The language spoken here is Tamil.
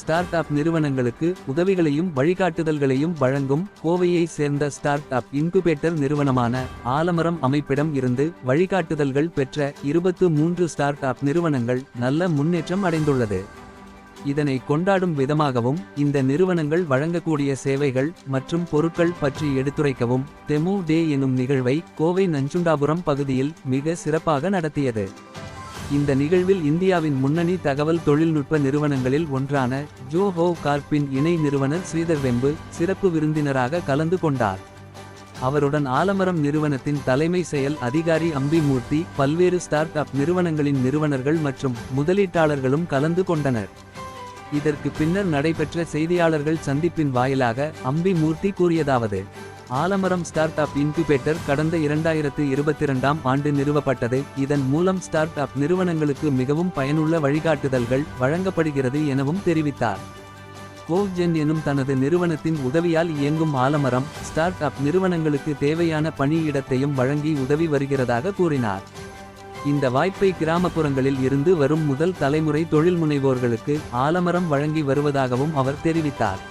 ஸ்டார்ட் அப் நிறுவனங்களுக்கு உதவிகளையும் வழிகாட்டுதல்களையும் வழங்கும் கோவையை சேர்ந்த ஸ்டார்ட் அப் இன்குபேட்டர் நிறுவனமான ஆலமரம் அமைப்பிடம் இருந்து வழிகாட்டுதல்கள் பெற்ற இருபத்து மூன்று ஸ்டார்ட் அப் நிறுவனங்கள் நல்ல முன்னேற்றம் அடைந்துள்ளது. இதனை கொண்டாடும் விதமாகவும் இந்த நிறுவனங்கள் வழங்கக்கூடிய சேவைகள் மற்றும் பொருட்கள் பற்றி எடுத்துரைக்கவும் தெமு டே எனும் நிகழ்வை கோவை நஞ்சுண்டாபுரம் பகுதியில் மிக சிறப்பாக நடத்தியது. இந்த நிகழ்வில் இந்தியாவின் முன்னணி தகவல் தொழில்நுட்ப நிறுவனங்களில் ஒன்றான ஜோஹோ கார்ப்பின் இணை நிறுவனர் ஸ்ரீதர் வெம்பு சிறப்பு விருந்தினராக கலந்து கொண்டார். அவருடன் ஆலமரம் நிறுவனத்தின் தலைமை செயல் அதிகாரி அம்பிமூர்த்தி பல்வேறு ஸ்டார்ட் அப் நிறுவனங்களின் நிறுவனர்கள் மற்றும் முதலீட்டாளர்களும் கலந்து கொண்டனர். இதற்கு பின்னர் நடைபெற்ற செய்தியாளர்கள் சந்திப்பின் வாயிலாக அம்பி மூர்த்தி கூறியதாவது ஆலமரம் ஸ்டார்ட் அப் இன்குபேட்டர் கடந்த இரண்டாயிரத்து இருபத்தி இரண்டாம் ஆண்டு நிறுவப்பட்டது. இதன் மூலம் ஸ்டார்ட் அப் நிறுவனங்களுக்கு மிகவும் பயனுள்ள வழிகாட்டுதல்கள் வழங்கப்படுகிறது எனவும் தெரிவித்தார். கோவ்ஜென் எனும் தனது நிறுவனத்தின் உதவியால் இயங்கும் ஆலமரம் ஸ்டார்ட் அப் நிறுவனங்களுக்கு தேவையான பணியிடத்தையும் வழங்கி உதவி வருகிறதாக கூறினார். இந்த வாய்ப்பை கிராமப்புறங்களில் இருந்து வரும் முதல் தலைமுறை தொழில் முனைவோர்களுக்கு ஆலமரம் வழங்கி வருவதாகவும் அவர் தெரிவித்தார்.